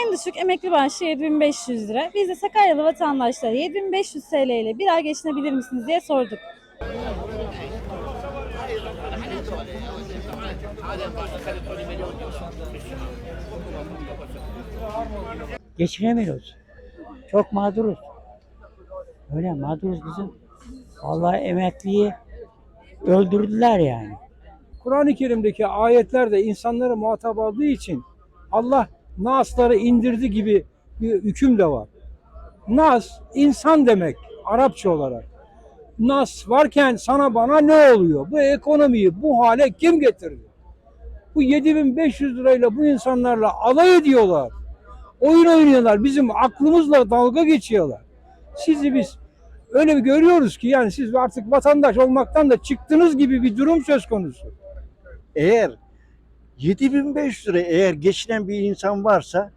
En düşük emekli maaşı 7500 lira. Biz de Sakaryalı vatandaşlara 7500 TL ile bir ay geçinebilir misiniz diye sorduk. geçinemiyoruz. Çok mağduruz. Öyle mağduruz kızım. Vallahi emekliyi öldürdüler yani. Kur'an-ı Kerim'deki ayetler de insanları muhatap aldığı için Allah Nas'ları indirdi gibi bir hüküm de var. Nas insan demek Arapça olarak. Nas varken sana bana ne oluyor? Bu ekonomiyi bu hale kim getirdi? Bu 7500 lirayla bu insanlarla alay ediyorlar. Oyun oynuyorlar. Bizim aklımızla dalga geçiyorlar. Sizi biz öyle bir görüyoruz ki yani siz artık vatandaş olmaktan da çıktınız gibi bir durum söz konusu. Eğer 7500 lira eğer geçinen bir insan varsa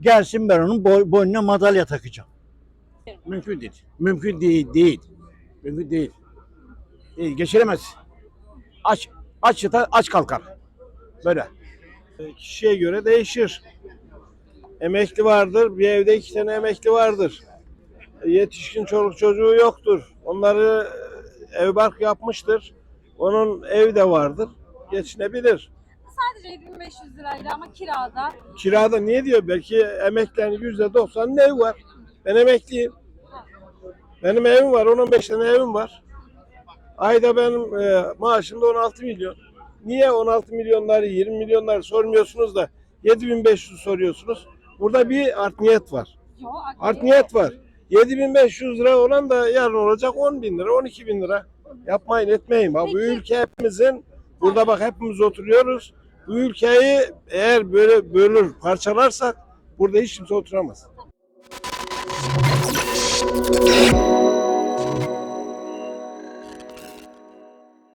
gelsin ben onun boy, boynuna madalya takacağım. Mümkün değil. Mümkün değil. Değil. Mümkün değil. değil geçiremez. Aç, aç yatar, aç kalkar. Böyle. kişiye göre değişir. Emekli vardır, bir evde iki tane emekli vardır. Yetişkin çoluk çocuğu yoktur. Onları e, ev bark yapmıştır. Onun ev de vardır. Geçinebilir. Sadece 7500 lirayla ama kirada. Kirada niye diyor? Belki emeklilerin yüzde doksanın ev var. Ben emekliyim. Benim evim var, 15 tane evim var. Ayda benim e, maaşım da 16 milyon. Niye 16 milyonları, 20 milyonları sormuyorsunuz da 7500 soruyorsunuz? Burada bir art niyet var. Yo, Art niyet var. 7500 lira olan da yarın olacak 10 bin lira, 12 bin lira. Yapmayın etmeyin. Bak, bu ülke hepimizin, burada bak hepimiz oturuyoruz. Bu ülkeyi eğer böyle bölür, parçalarsak burada hiç kimse oturamaz.